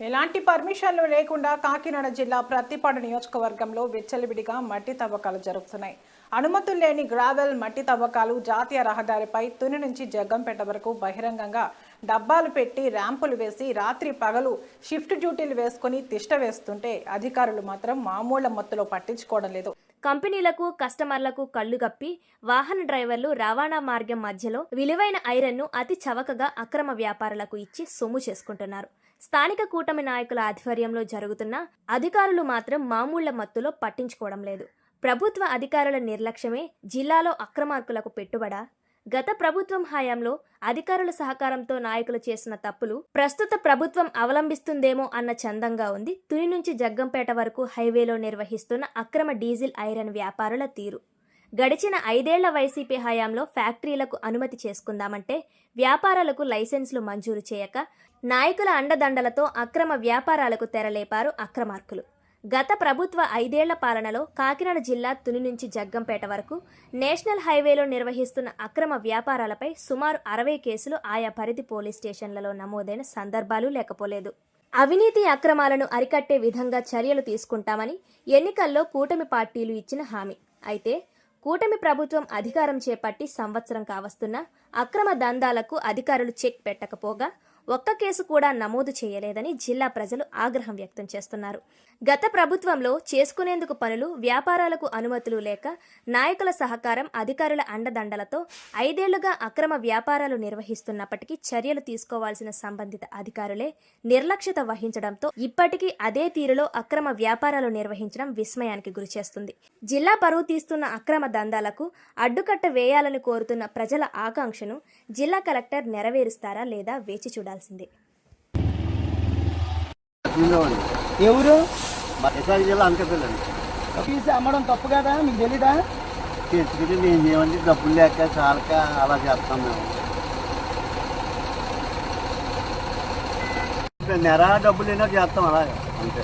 ఎలాంటి పర్మిషన్లు లేకుండా కాకినాడ జిల్లా ప్రత్తిపాడు నియోజకవర్గంలో విచ్చలవిడిగా మట్టి తవ్వకాలు జరుగుతున్నాయి. అనుమతులు లేని గ్రావెల్ మట్టి తవ్వకాలు జాతీయ రహదారిపై తుని నుంచి జగ్గంపేట వరకు బహిరంగంగా డబ్బాలు పెట్టి ర్యాంపులు వేసి రాత్రి పగలు షిఫ్ట్ డ్యూటీలు వేసుకుని తిష్ట వేస్తుంటే అధికారులు మాత్రం మామూళ్ళ మొత్తులో పట్టించుకోవడం లేదు. కంపెనీలకు కస్టమర్లకు కళ్ళు గప్పి వాహన డ్రైవర్లు రవాణా మార్గం మధ్యలో విలువైన ఐరన్ను అతి చవకగా అక్రమ వ్యాపారులకు ఇచ్చి సొమ్ము చేసుకుంటున్నారు. స్థానిక కూటమి నాయకుల ఆధ్వర్యంలో జరుగుతున్న అధికారులు మాత్రం మామూళ్ళ మత్తులో పట్టించుకోవడం లేదు. ప్రభుత్వ అధికారుల నిర్లక్ష్యమే జిల్లాలో అక్రమార్కులకు పెట్టుబడా? గత ప్రభుత్వం హయాంలో అధికారుల సహకారంతో నాయకులు చేసిన తప్పులు ప్రస్తుత ప్రభుత్వం అవలంబిస్తుందేమో అన్న చందంగా ఉంది. తుని నుంచి జగ్గంపేట వరకు హైవేలో నిర్వహిస్తున్న అక్రమ డీజిల్ ఐరన్ వ్యాపారుల తీరు. గడిచిన ఐదేళ్ళ వైసీపీ హయాంలో ఫ్యాక్టరీలకు అనుమతి చేసుకుందామంటే వ్యాపారాలకు లైసెన్సులు మంజూరు చేయక నాయకుల అండదండలతో అక్రమ వ్యాపారాలకు తెరలేపారు అక్రమార్కులు. గత ప్రభుత్వ ఐదేళ్ళ పాలనలో కాకినాడ జిల్లా తుని నుంచి జగ్గంపేట వరకు నేషనల్ హైవేలో నిర్వహిస్తున్న అక్రమ వ్యాపారాలపై సుమారు అరవై కేసులు ఆయా పరిధి పోలీస్ స్టేషన్లలో నమోదైన సందర్భాలు లేకపోలేదు. అవినీతి అక్రమాలను అరికట్టే విధంగా చర్యలు తీసుకుంటామని ఎన్నికల్లో కూటమి పార్టీలు ఇచ్చిన హామీ. అయితే కూటమి ప్రభుత్వం అధికారం చేపట్టి సంవత్సరం కావస్తున్న అక్రమ దందాలకు అధికారులు చెక్ పెట్టకపోగా ఒక్క కేసు కూడా నమోదు చేయలేదని జిల్లా ప్రజలు ఆగ్రహం వ్యక్తం చేస్తున్నారు. గత ప్రభుత్వంలో చేసుకునేందుకు పనులు వ్యాపారాలకు అనుమతులు లేక నాయకుల సహకారం అధికారుల అండదండలతో ఐదేళ్ళుగా అక్రమ వ్యాపారాలు నిర్వహిస్తున్నప్పటికీ చర్యలు తీసుకోవాల్సిన సంబంధిత అధికారులే నిర్లక్ష్యత వహించడంతో ఇప్పటికీ అదే తీరులో అక్రమ వ్యాపారాలు నిర్వహించడం విస్మయానికి గురిచేస్తుంది. జిల్లా పరువు తీస్తున్న అక్రమ దందాలకు అడ్డుకట్ట వేయాలని కోరుతున్న ప్రజల ఆకాంక్షను జిల్లా కలెక్టర్ నెరవేరుస్తారా లేదా వేచి చూడాల్సిందే ఎవరు? జిల్లా అమ్మడం తప్పు కదా? మీకు తెలీదా? తెచ్చుకుంటే నేను ఏమంటే డబ్బులు లేక చాలక అలా చేస్తాం మేము. నెర డబ్బులు అయినా చేస్తాం అలాగే అంతే.